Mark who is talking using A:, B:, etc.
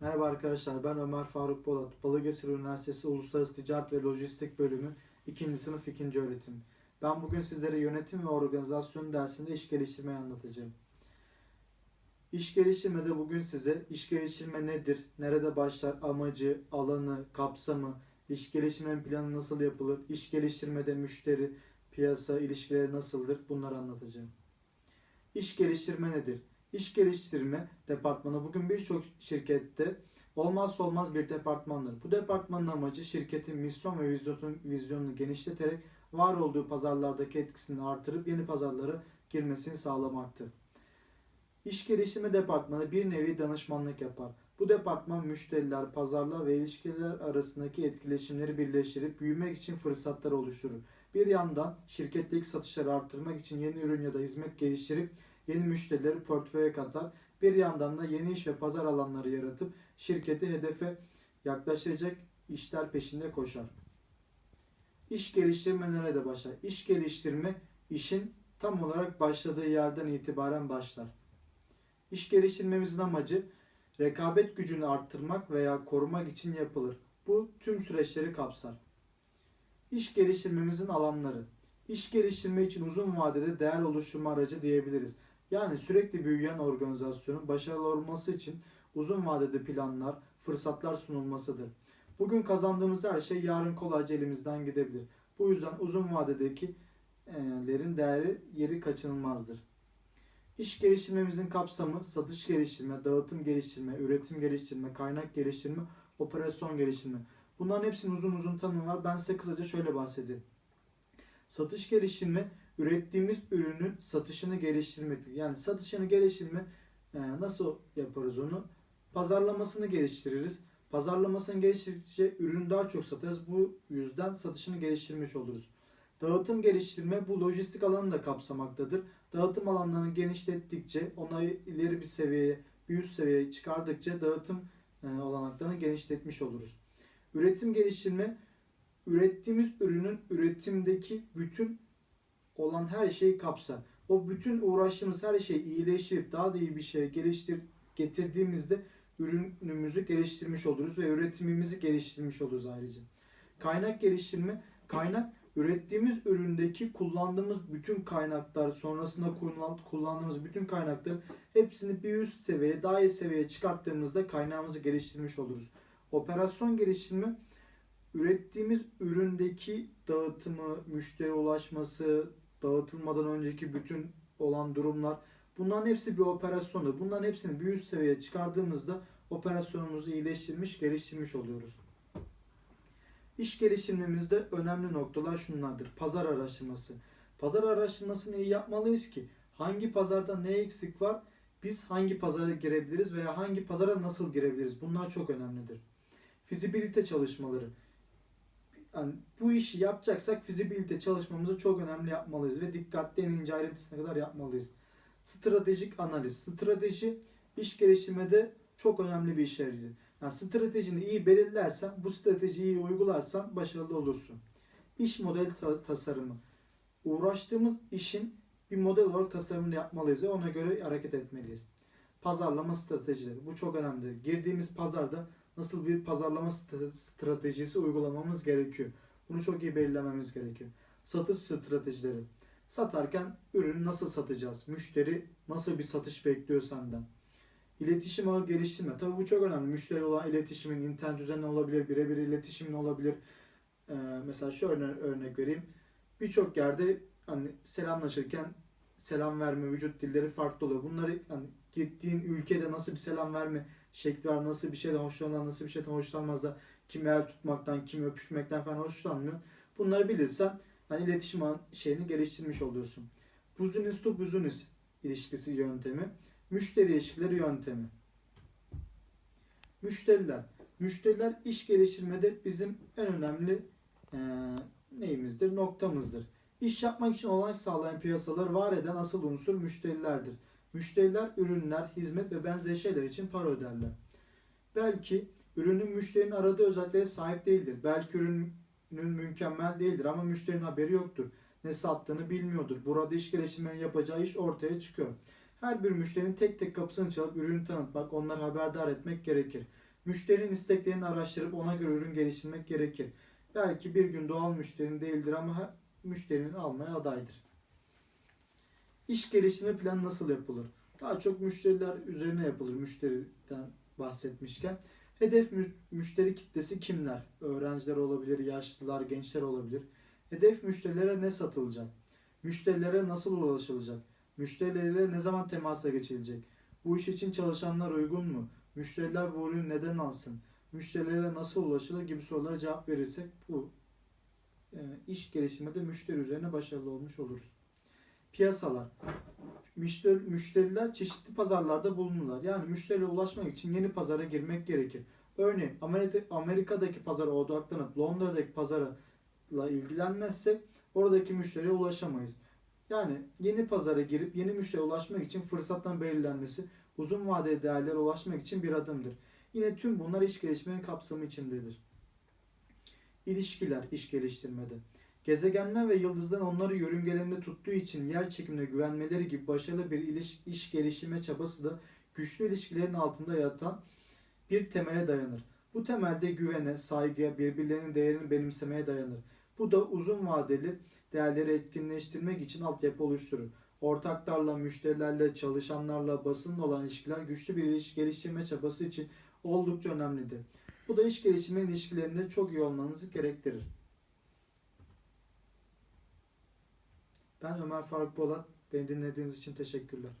A: Merhaba arkadaşlar, ben Ömer Faruk Polat. Balıkesir Üniversitesi Uluslararası Ticaret ve Lojistik Bölümü 2. sınıf 2. öğretim. Ben bugün sizlere yönetim ve organizasyon dersinde iş geliştirmeyi anlatacağım. İş geliştirmede bugün size iş geliştirme nedir, nerede başlar, amacı, alanı, kapsamı, iş geliştirmenin planı nasıl yapılır, iş geliştirmede müşteri, piyasa ilişkileri nasıldır bunları anlatacağım. İş geliştirme nedir? İş geliştirme departmanı bugün birçok şirkette olmazsa olmaz bir departmandır. Bu departmanın amacı şirketin misyon ve vizyonun, vizyonunu genişleterek var olduğu pazarlardaki etkisini artırıp yeni pazarlara girmesini sağlamaktır. İş geliştirme departmanı bir nevi danışmanlık yapar. Bu departman müşteriler, pazarlar ve ilişkiler arasındaki etkileşimleri birleştirip büyümek için fırsatlar oluşturur. Bir yandan şirketteki satışları arttırmak için yeni ürün ya da hizmet geliştirip yeni müşterileri portföye katar. Bir yandan da yeni iş ve pazar alanları yaratıp şirketi hedefe yaklaştıracak işler peşinde koşar. İş geliştirme nerede başlar? İş geliştirme işin tam olarak başladığı yerden itibaren başlar. İş geliştirmemizin amacı rekabet gücünü arttırmak veya korumak için yapılır. Bu tüm süreçleri kapsar. İş geliştirmemizin alanları. İş geliştirme için uzun vadede değer oluşturma aracı diyebiliriz. Yani sürekli büyüyen organizasyonun başarılı olması için uzun vadede planlar, fırsatlar sunulmasıdır. Bugün kazandığımız her şey yarın kolayca elimizden gidebilir. Bu yüzden uzun vadedekilerin değeri yeri kaçınılmazdır. İş geliştirmemizin kapsamı satış geliştirme, dağıtım geliştirme, üretim geliştirme, kaynak geliştirme, operasyon geliştirme. Bunların hepsinin uzun uzun tanımı var. Ben size kısaca şöyle bahsedeyim. Satış geliştirme ürettiğimiz ürünün satışını geliştirmektir. Yani satışını geliştirme e, nasıl yaparız onu? Pazarlamasını geliştiririz. Pazarlamasını geliştirdikçe ürünü daha çok satarız. Bu yüzden satışını geliştirmiş oluruz. Dağıtım geliştirme bu lojistik alanını da kapsamaktadır. Dağıtım alanlarını genişlettikçe, onları ileri bir seviyeye, bir üst seviyeye çıkardıkça dağıtım e, olanaklarını genişletmiş oluruz. Üretim geliştirme, ürettiğimiz ürünün üretimdeki bütün olan her şeyi kapsar. O bütün uğraştığımız her şeyi iyileştirip daha da iyi bir şey geliştir getirdiğimizde ürünümüzü geliştirmiş oluruz ve üretimimizi geliştirmiş oluruz ayrıca. Kaynak geliştirme, kaynak ürettiğimiz üründeki kullandığımız bütün kaynaklar, sonrasında kullandığımız bütün kaynakları hepsini bir üst seviyeye, daha iyi seviyeye çıkarttığımızda kaynağımızı geliştirmiş oluruz. Operasyon geliştirme, ürettiğimiz üründeki dağıtımı, müşteri ulaşması, dağıtılmadan önceki bütün olan durumlar bunların hepsi bir operasyondur. Bunların hepsini bir üst seviyeye çıkardığımızda operasyonumuzu iyileştirmiş, geliştirmiş oluyoruz. İş geliştirmemizde önemli noktalar şunlardır. Pazar araştırması. Pazar araştırmasını iyi yapmalıyız ki hangi pazarda ne eksik var, biz hangi pazara girebiliriz veya hangi pazara nasıl girebiliriz? Bunlar çok önemlidir. Fizibilite çalışmaları. Yani bu işi yapacaksak fizibilite çalışmamızı çok önemli yapmalıyız ve dikkatli en ince ayrıntısına kadar yapmalıyız. Stratejik analiz. Strateji iş geliştirmede çok önemli bir işlevdir. Yani stratejini iyi belirlersen, bu stratejiyi iyi uygularsan başarılı olursun. İş modeli ta- tasarımı. Uğraştığımız işin bir model olarak tasarımını yapmalıyız ve ona göre hareket etmeliyiz. Pazarlama stratejileri. Bu çok önemli. Girdiğimiz pazarda nasıl bir pazarlama stratejisi uygulamamız gerekiyor. Bunu çok iyi belirlememiz gerekiyor. Satış stratejileri. Satarken ürünü nasıl satacağız? Müşteri nasıl bir satış bekliyor senden? İletişim ağı geliştirme. Tabii bu çok önemli. Müşteri olan iletişimin internet üzerinden olabilir, birebir iletişimin olabilir. Ee, mesela şöyle örnek vereyim. Birçok yerde hani selamlaşırken selam verme, vücut dilleri farklı oluyor. Bunları hani gittiğin ülkede nasıl bir selam verme şekli var, nasıl bir şeyden hoşlanırlar, nasıl bir şeyden hoşlanmaz da kimi el tutmaktan, kimi öpüşmekten falan hoşlanmıyor. Bunları bilirsen hani iletişim şeyini geliştirmiş oluyorsun. Business to business ilişkisi yöntemi. Müşteri ilişkileri yöntemi. Müşteriler. Müşteriler iş geliştirmede bizim en önemli e, neyimizdir? Noktamızdır. İş yapmak için olanak sağlayan piyasaları var eden asıl unsur müşterilerdir. Müşteriler ürünler, hizmet ve benzeri şeyler için para öderler. Belki ürünün müşterinin aradığı özelliklere sahip değildir. Belki ürünün mükemmel değildir ama müşterinin haberi yoktur. Ne sattığını bilmiyordur. Burada iş geliştirmenin yapacağı iş ortaya çıkıyor. Her bir müşterinin tek tek kapısını çalıp ürünü tanıtmak, onları haberdar etmek gerekir. Müşterinin isteklerini araştırıp ona göre ürün geliştirmek gerekir. Belki bir gün doğal müşterinin değildir ama müşterinin almaya adaydır. İş geliştirme planı nasıl yapılır? Daha çok müşteriler üzerine yapılır müşteriden bahsetmişken. Hedef mü- müşteri kitlesi kimler? Öğrenciler olabilir, yaşlılar, gençler olabilir. Hedef müşterilere ne satılacak? Müşterilere nasıl ulaşılacak? Müşterilerle ne zaman temasa geçilecek? Bu iş için çalışanlar uygun mu? Müşteriler bu ürünü neden alsın? Müşterilere nasıl ulaşılır gibi sorulara cevap verirsek bu iş geliştirmede müşteri üzerine başarılı olmuş oluruz. Piyasalar. Müşteri, müşteriler çeşitli pazarlarda bulunurlar. Yani müşteriye ulaşmak için yeni pazara girmek gerekir. Örneğin Amerika, Amerika'daki pazara odaklanıp Londra'daki pazarla ilgilenmezsek oradaki müşteriye ulaşamayız. Yani yeni pazara girip yeni müşteriye ulaşmak için fırsattan belirlenmesi uzun vadeli değerlere ulaşmak için bir adımdır. Yine tüm bunlar iş gelişmenin kapsamı içindedir. İlişkiler iş geliştirmede. Gezegenler ve yıldızlar onları yörüngelerinde tuttuğu için yer çekimine güvenmeleri gibi başarılı bir iliş, iş geliştirme çabası da güçlü ilişkilerin altında yatan bir temele dayanır. Bu temelde güvene, saygıya, birbirlerinin değerini benimsemeye dayanır. Bu da uzun vadeli değerleri etkinleştirmek için altyapı oluşturur. Ortaklarla, müşterilerle, çalışanlarla, basınla olan ilişkiler güçlü bir ilişki geliştirme çabası için oldukça önemlidir. Bu da iş geliştirme ilişkilerinde çok iyi olmanızı gerektirir. Ben Ömer Faruk Polat. Beni dinlediğiniz için teşekkürler.